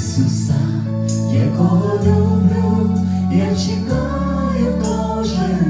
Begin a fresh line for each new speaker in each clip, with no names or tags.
Ісуса, якого люблю, я чекаю кожен.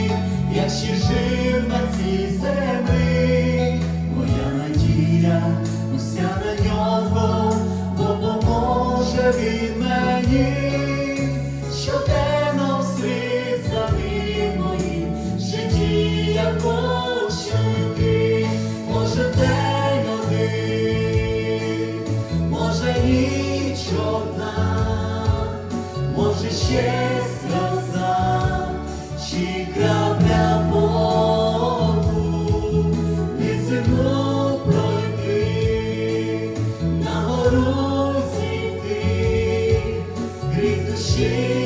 я ще жив на цій землі, моя надія уся на нього, бо поможе він мені, щоденно вслід за ним моїм житті я хочу йти, може день один, може ніч одна, може ще see.